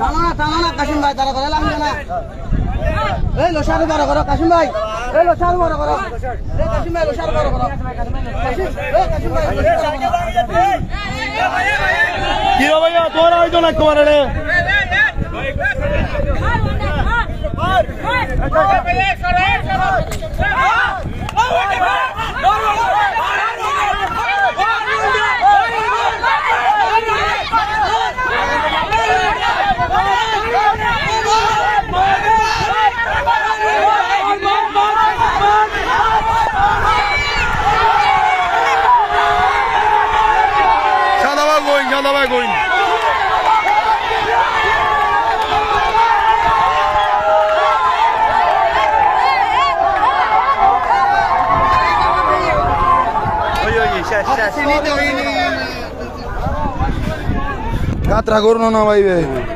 টানা টানা না কাশিম ভাই তারা করে লাগবে না এই লোসারু বড় করো কাশিম ভাই এই লোসারু বড় করো এই কাশিম ভাই লোসারু বড় করো। কি ভাইয়া তোর হয়তো না কুমার রে Cada vai going, cada vai. ওই ওই শেষ শেষ